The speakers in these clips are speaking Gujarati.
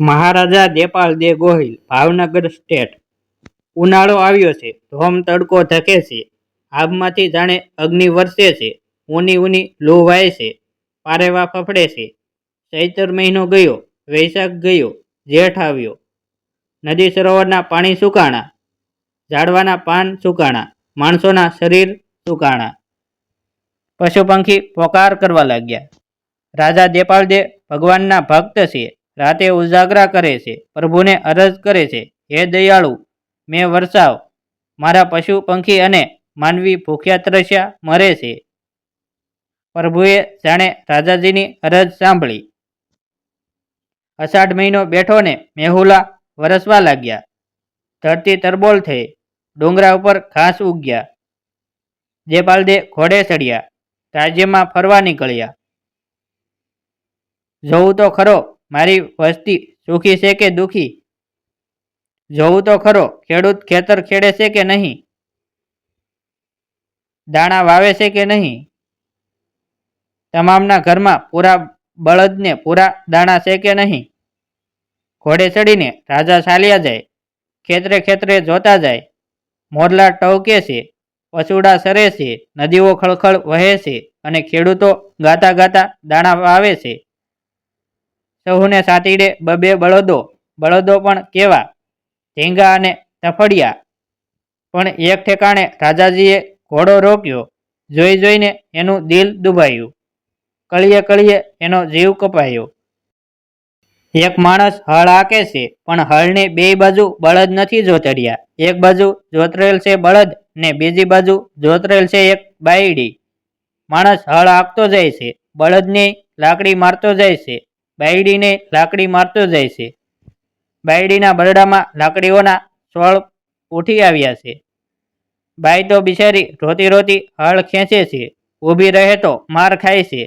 મહારાજા દેપાલ દે ગોહિલ, ભાવનગર સ્ટેટ. ઉનાળો આવ્યો છે, ધોમ તડકો ધકે છે આબમાંથી જાણે અગ્નિ વરસે છે, ઊની ઊની લૂ વાય છે, પારેવા ફફડે છે. ચૈતર મહિનો ગયો, વૈશાખ ગયો, જેઠ આવ્યો. નદી સરોવરના પાણી સુકાણા, ઝાડવાના પાન સુકાણા, માણસોના શરીર સુકાણા. પશુ પંખી પોકાર કરવા લાગ્યા. રાજા દેપાલ દે ભગવાનના ભક્ત છે. રાતે ઉજાગરા કરે છે, પ્રભુને અરજ કરે છે, હે દયાળુ, મેં વરસાવ, મારા પશુ પંખી અને માનવી ભૂખ્યા તરસ્યા, મરે છે. પ્રભુએ જાણે રાજાજીની અરજ સાંભળી. અષાઢ મહિનો બેઠો ને મેહુલા વરસવા લાગ્યા. ધરતી તરબોલ થઈ, ડુંગરા ઉપર ઘાસ ઉગ્યા. જેપાલદે ઘોડે ચડ્યા, રાજ્યમાં ફરવા નીકળ્યા. જોવું તો ખરો મારી વસ્તી સુખી છે કે દુખી? જોવું તો ખરો, ખેડૂત ખેતર ખેડે છે કે નહીં? દાણા વાવે છે કે નહીં? તમામના ઘરમાં પૂરા બળદને પૂરા દાણા છે કે નહીં? ઘોડે ચડીને રાજા ચાલ્યા જાય, ખેતરે ખેતરે જોતા જાય, મોરલા ટવકે છે, પશુડા સરે છે, નદીઓ ખળખળ વહે છે અને ખેડૂતો ગાતા ગાતા દાણા વાવે છે. સહુને સાતીડે બબે બળદો. બળદો પણ કેવા? ઢીંગા અને તફડિયા. પણ એક ઠેકાણે રાજાજીએ ઘોડો રોક્યો. જોઈ જોઈને એનું દિલ દુભાયું. કળીએ કળીએ એનો જીવ કપાયો. એક માણસ હળ હાકે છે, પણ હળની બે બાજુ બળદ નથી જોતર્યા. એક બાજુ જોતરેલ છે બળદ ને બીજી બાજુ જોતરેલ છે એક બાયડી. માણસ હળ હાંકતો જાય છે. બળદની લાકડી મારતો જાય છે. બાયડીને લાકડી મારતો જાય છે. બાયડીના બરડામાં લાકડીઓના સોળ ઉઠી આવ્યા છે. બાઈ તો બિચારી રોતી રોતી હળ ખેંચે છે. ઊભી રહે તો માર ખાય છે.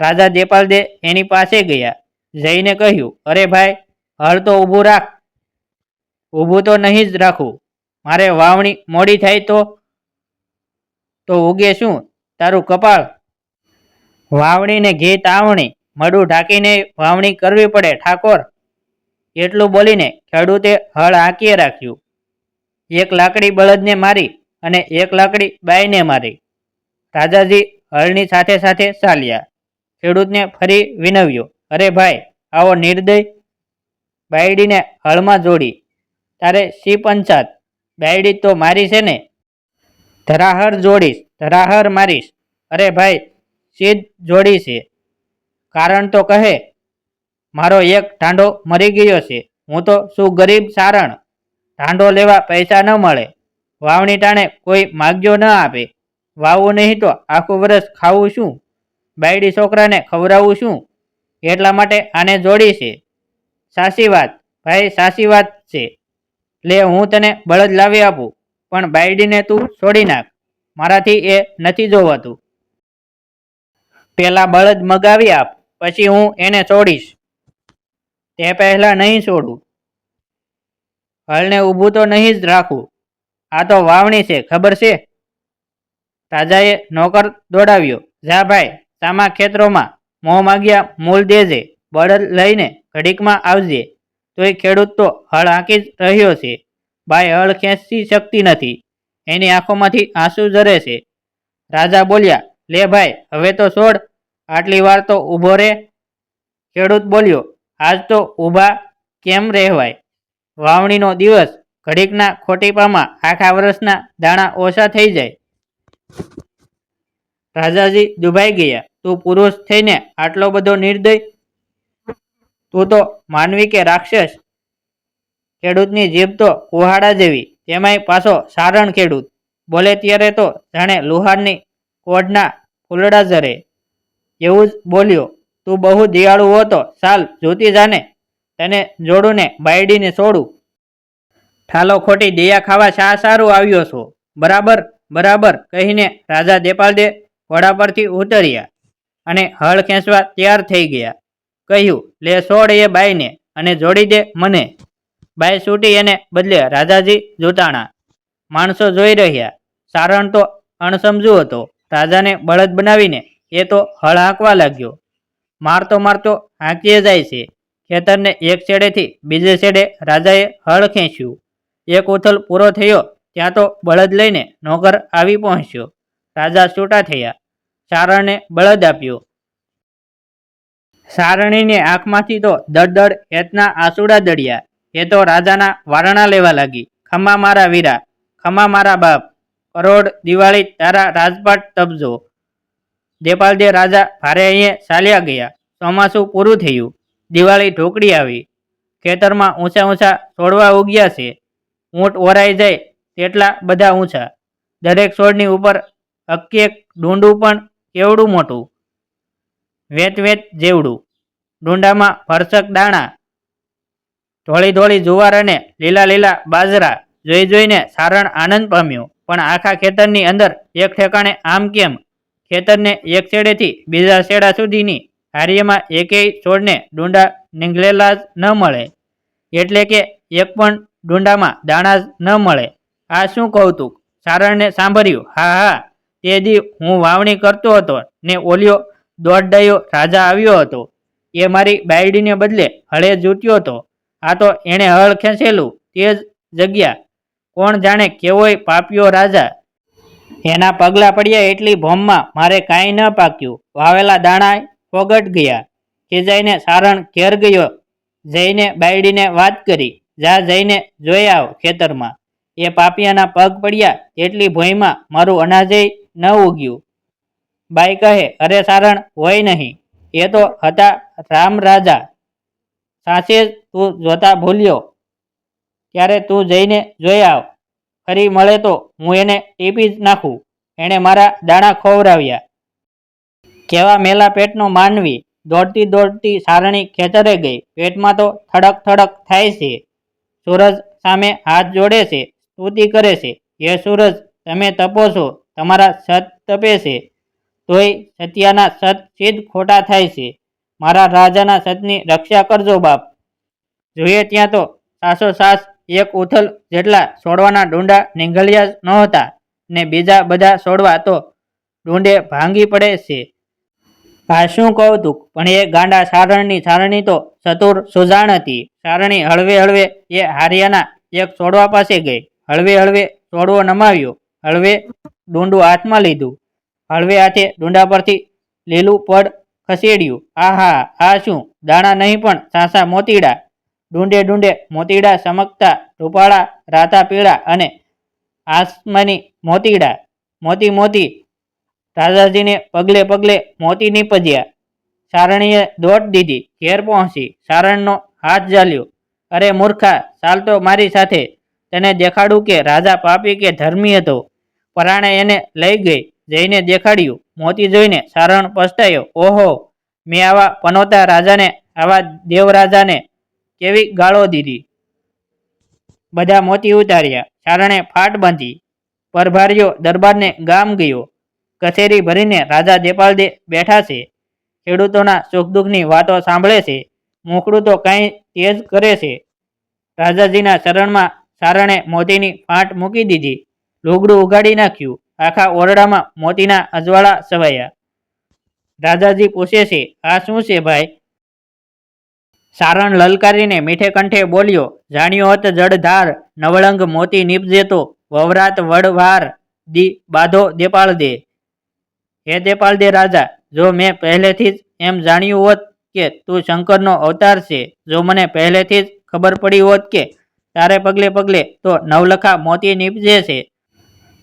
રાજા દેપાલ દે એની પાસે ગયા. જઈને કહ્યું, અરે ભાઈ હળ તો ઊભું રાખ. ઊભું તો નહીં જ રાખવું મારે વાવણી મોડી થાય તો તો ઉગે શું? તારું કપાળ. વાવણીને ઘી તાવણી મડું ઢાંકીને વાવણી કરવી પડે, ઠાકોર. એટલું બોલીને ખેડૂતે હળ હાંકીએ રાખ્યું. એક લાકડી બળદને મારી અને એક લાકડી બાઈને મારી. રાજાજી હળની સાથે સાથે ચાલ્યા. ખેડૂતને ફરી વિનવ્યો, અરે ભાઈ, આવો નિર્દય બાયડીને હળમાં જોડી. તારે સી પંચાત? બાયડી તો મારી છે ને. ધરાહર જોડીશ, ધરાહર મારીશ. અરે ભાઈ સીધ જોડી છે? કારણ તો કહે, મારો એક ઢાંડો મરી ગયો છે. હું તો શું ગરીબ સારણ. ઢાંડો લેવા પૈસા ન મળે. વાવણી ટાણે કોઈ માગ્યો ન આપે. વાવવું નહીં તો આખું વરસ ખાવું શું? બાયડી છોકરાને ખવડાવવું શું? એટલા માટે આને જોડી છે. સાચી વાત. ભાઈ, સાચી વાત છે. લે, હું તને બળદ લાવી આપું. પણ બાયડીને તું છોડી નાખ. મારાથી એ નથી જોવાતું. પેલા બળદ મગાવી આપ. પછી હું એને છોડીશ. તે પહેલા નહીં છોડું. હળને ઊભું તો નહીં જ રાખવું આ તો વાવણી છે, ખબર છે? રાજાએ નોકર દોડાવ્યો. જા ભાઈ, સામા ખેતરોમાં મોં માગ્યા, મૂલ દેજે, બળદ લઈને ઘડીકમાં આવજે. તોય ખેડૂત તો હળ હાંકી જ રહ્યો છે. ભાઈ હળ ખેંચી શકતી નથી. એની આંખોમાંથી આંસુ ઝરે છે. રાજા બોલ્યા, લે ભાઈ, હવે તો છોડ. આટલી વાર તો ઊભો રે. ખેડૂત બોલ્યો, આજ તો ઊભા કેમ રહેવાય? વાવણીનો દિવસ ઘડીકના ખોટીપામાં આખા વર્ષના દાણા ઓછા થઈ જાય. રાજાજી દુભાઈ ગયા. તું પુરુષ થઈને આટલો બધો નિર્દય? તું તો માનવી કે રાક્ષસ? ખેડૂતની જીભ તો કુહાડા જેવી, તેમાંય પાછો સારણ ખેડૂત. બોલે ત્યારે તો જાણે લુહારની કોઢના ફૂલડા ઝરે. એવું જ બોલ્યો. તું બહુ દિયાળુ હોતો સાલ જોતી જાને. તને જોડું ને બાયડીને છોડું ઠાલો ખોટી, દિયા ખાવા શા સારું આવ્યો છો? બરાબર બરાબર, કહીને રાજા દેપાલદે ઘોડા પરથી ઉતર્યા અને હળ ખેંચવા તૈયાર થઈ ગયા. કહ્યું, લે છોડ એ બાઈને અને જોડી દે મને. બાઈ છૂટી એને બદલે રાજાજી જોતાણા. માણસો જોઈ રહ્યા. સારણ તો અણસમજુ હતો. રાજાને બળદ બનાવીને એ તો હળ હાંકવા લાગ્યો. મારતો મારતો હાંકીએ જાય છે. ખેતરને એક છેડેથી બીજે છેડે રાજાએ હળ ખેંચ્યું. એક ઉથલ પૂરો થયો, ત્યાં તો બળદ લઈને નોકર આવી પહોંચ્યો. રાજા છૂટા થયા. સારણને બળદ આપ્યો. સારણીની આંખમાંથી તો દળદળ હેતના આંસુડા દળ્યા એ તો રાજાના વારણા લેવા લાગી. ખમા મારા વીરા, ખમા મારા બાપ. કરોડ દિવાળી તારા રાજપાટ તપજો. દેપાલદે રાજા ભારે અહીંયા ચાલ્યા ગયા. ચોમાસું પૂરું થયું. દિવાળી ઢોકળી આવી. ખેતરમાં ઊંચા ઊંચા છોડવા ઉગ્યા છે. ઊંટ ઓરાઈ જાય તેટલા બધા ઊંચા. દરેક છોડની ઉપર અક્કેક ડુંડું પણ કેવડું મોટું? વેત વેત જેવડું. ડુંડામાં ફરસક દાણા. ધોળી ધોળી જુવાર અને લીલા લીલા બાજરા. જોઈ જોઈને સારણ આનંદ પામ્યો. પણ આખા ખેતરની અંદર એક ઠેકાણે આમ કેમ? ખેતરને એક છેડેથી બીજા છેડા સુધીની હારીમાં એકેય છોડને ડુંડા નીંગળેલા જ ન મળે. એટલે કે એક પણ ડુંડામાં દાણા જ ન મળે. આ શું કૌતુક? સારણને સાંભળ્યું. હા હા. તે દી હું વાવણી કરતો હતો ને ઓલિયો દોડડાયો રાજા આવ્યો હતો. એ મારી બાયડીને બદલે હળે જૂટ્યો હતો. આ તો એણે હળ ખેંચેલું તે જ જગ્યા. કોણ જાણે કેવોય પાપ્યો રાજા એના પગલા પડ્યા એટલી ભોમમાં મારે કાંઈ ન પાક્યું. વાવેલા દાણા ફોગટ ગયા. ખીજાઈને સારણ ઘેર ગયો, જઈને બાયડીને વાત કરી. જા જઈને જોઈ આવ ખેતરમાં. એ પાપિયાના પગ પડ્યા એટલી ભોંયમાં મારું અનાજય ન ઉગ્યું. બાઈ કહે, અરે સારણ, હોય નહીં. એ તો હતા રામ રાજા. સાચે તું જોતા ભૂલ્યો. ત્યારે તું જઈને જોઈ આવ. ફરી મળે તો હું એને ટીપી જ નાખું. એણે મારા દાણા ખોવરાવ્યા કેવા મેલા પેટનો માનવી દોડતી દોડતી સારણી ખેતરે ગઈ. પેટમાં તો થડક થડક થાય છે. સૂરજ સામે હાથ જોડે છે, સ્તુતિ કરે છે. હે સૂરજ, તમે તપો છો, તમારા સત તપે છે. તોય સત્યાના સત સિદ્ધ ખોટા થાય છે. મારા રાજાના સતની રક્ષા કરજો બાપ. જોઈએ ત્યાં તો સાસો સાસ એક ઉથલ જેટલા છોડવાના ડુંડા નીંગળ્યા નહોતા ને બીજા બધા છોડવા તો ડુંડે ભાંગી પડે છે. આ શું કૌતુક? પણ એ ગાંડા સારણની સારણી તો ચતુર સુજાણ હતી. સારણી હળવે હળવે એ હારિયાના એક છોડવા પાસે ગઈ. હળવે હળવે છોડવો નમાવ્યો. હળવે ડુંડું હાથમાં લીધું. હળવે હાથે ડુંડા પરથી લીલું પડ ખસેડ્યું. આહા, આ શું? દાણા નહીં પણ સાસા મોતીડા. ડુંડે ડુંડે મોતીડા ચમકતા રૂપાળા, રાતા પીળા અને આસમાની મોતીડા. મોતી મોતી રાજાજીને પગલે પગલે મોતી નીપજ્યા. સારણીએ દોટ દીધી, ઘેર પહોંચી. સારણનો હાથ ઝાલ્યો. અરે મૂર્ખા, ચાલ તો મારી સાથે. તને દેખાડું કે રાજા પાપી કે ધર્મી હતો. પરાણે એને લઈ ગઈ, જઈને દેખાડ્યું. મોતી જોઈને સારણ પસ્તાયો, ઓહો, મેં આવા પનોતા રાજાને, આવા દેવરાજાને કેવી ગાળો દીધી? બધા મોતી ઉતાર્યા. સારણે ફાટ બાંધી. પરભાર્યો દરબારને ગામ ગયો. કચેરી ભરીને રાજા દેપાલદે બેઠા છે. ખેડૂતોના સુખ દુઃખની વાતો સાંભળે છે. મોકળું તો કાંઈ તેજ કરે છે. રાજાજીના શરણમાં સારણે મોતીની ફાંટ મૂકી દીધી. લુગડું ઉગાડી નાખ્યું. આખા ઓરડામાં મોતીના અજવાળા સવાયા રાજાજી પૂછે છે, આ શું છે ભાઈ? સારણ લલકારીને મીઠે કંઠે બોલ્યો, જાણ્યો હત જડધાર, નવળંગ મોતી નીપજે તો વવરાત વડવાર દી બાધો દેપાળ દે હે દેપાળ દે રાજા, જો મેં પહેલેથી જ એમ જાણ્યું હોત કે તું શંકરનો અવતાર છે, જો મને પહેલેથી જ ખબર પડી હોત કે તારે પગલે પગલે તો નવલખા મોતી નીપજે છે,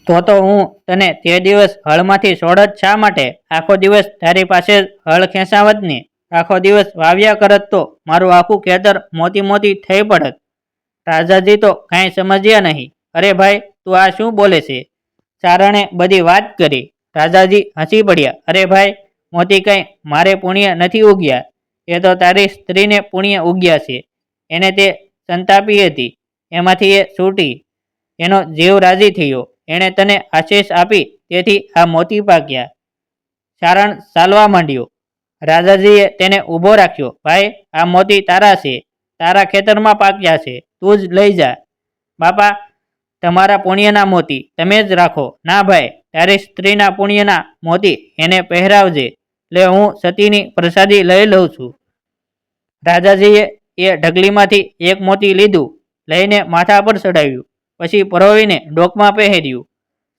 તો તો હું તને તે દિવસ હળમાંથી છોડત શા માટે? આખો દિવસ તારી પાસે હળ ખેંચાવત ને. આખો દિવસ વાવ્યા કરત તો મારું આખું ખેતર મોતી મોતી થઈ પડત. રાજાજી તો કાંઈ સમજ્યા નહીં. અરે ભાઈ, તું આ શું બોલે છે? ચારણે બધી વાત કરી. રાજાજી હસી પડ્યા. અરે ભાઈ, મોતી કંઈ મારે પુણ્ય નથી ઉગ્યા. એ તો તારી સ્ત્રીને પુણ્ય ઉગ્યા છે. એને તે સંતાપી હતી. એમાંથી એ છૂટી. એનો જીવ રાજી થયો. એણે તને આશીષ આપી, તેથી આ મોતી પાક્યા. ચારણ ચાલવા માંડ્યો. રાજાજીએ તેને ઊભો રાખ્યો, ભાઈ, આ મોતી તારા છે, તારા ખેતરમાં પાક્યા છે, તું જ લઈ જા. બાપા, તમારા પુણ્યના મોતી, તમે જ રાખો. ના ભાઈ, તારી સ્ત્રીના પુણ્યના મોતી એને પહેરાવજે, એટલે હું સતીની પ્રસાદી લઈ લઉં છું. રાજાજીએ એ ઢગલીમાંથી એક મોતી લીધું, લઈને માથા પર ચડાવ્યું પછી પરોવીને ડોકમાં પહેર્યું.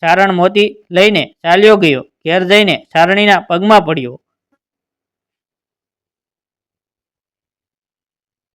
સારણ મોતી લઈને ચાલ્યો ગયો, ઘેર જઈને સારણીના પગમાં પડ્યો.